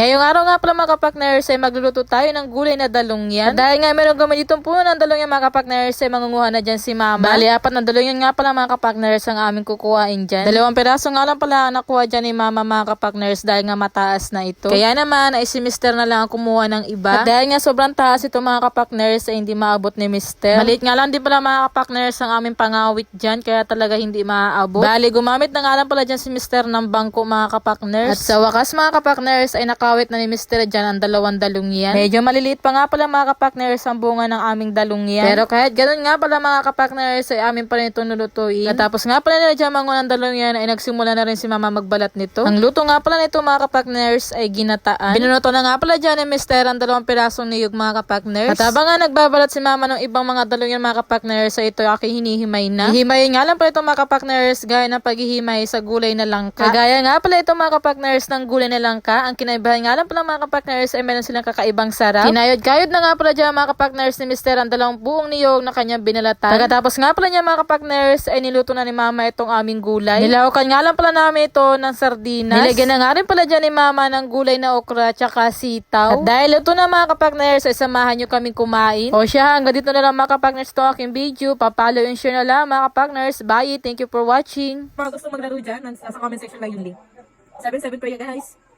Ngayong araw nga pala mga kapakners ay magluluto tayo ng gulay na dalungyan. At dahil nga meron gaman ditong puno ng dalungyan mga kapakners ay mangunguha na dyan si mama. Bali apat na dalungyan nga pala mga kapakners ang aming kukuhain dyan. Dalawang piraso nga lang pala ang nakuha dyan ni mama mga kapakners dahil nga mataas na ito. Kaya naman ay si mister na lang ang kumuha ng iba. At dahil nga sobrang taas ito mga kapakners ay hindi maabot ni mister. Maliit nga lang din pala mga kapakners ang aming pangawit dyan kaya talaga hindi maaabot. Bali gumamit na nga lang pala dyan si mister ng bangko mga kapakners. At sa wakas mga kapakners ay nakawit na ni mister dyan ang dalawang dalungyan. Medyo maliliit pa nga pala mga kapakners ang bunga ng aming dalungyan. Pero kahit ganun nga pala mga kapakners ay amin pa rin itong lulutuin. Katapos nga pala nila dyan mga ng dalungyan ay nagsimula na rin si mama magbalat nito. Ang luto nga pala nito mga kapakners ay ginataan. Binunuto na nga pala dyan ni mister ang dalawang pirasong niyog mga kapakners. At habang nga nagbabalat si mama ng ibang mga dalungyan mga kapakners ay ito aking hinihimay na. Hihimayin nga lang pala ito mga kapakners gaya ng paghihimay sa gulay na langka. Kagaya nga pala ito mga kapakners ng gulay na langka. Ang kinaibahan nga lang pala mga kapakners ay meron silang kakaibang sarap. Kinayod-kayod na nga pala dyan mga kapakners ni mister ang dalawang buong niyog na kanyang binalatan. Pagkatapos nga pala niya mga kapakners ay niluto na ni mama itong aming gulay. Nilawakan nga lang pala namin ito ng sardinas. Nilagyan na nga rin pala dyan ni mama ng gulay na okra tsaka sitaw. At dahil ito na mga kapakners ay samahan nyo kaming kumain. O siya hanggang dito na lang mga kapakners ito aking video. Papalo and share na lang mga kapakners. Bye! Thank you for watching! Mga gusto maglaro dyan, nasa sa comment section lang yung link. 7-7 pa guys.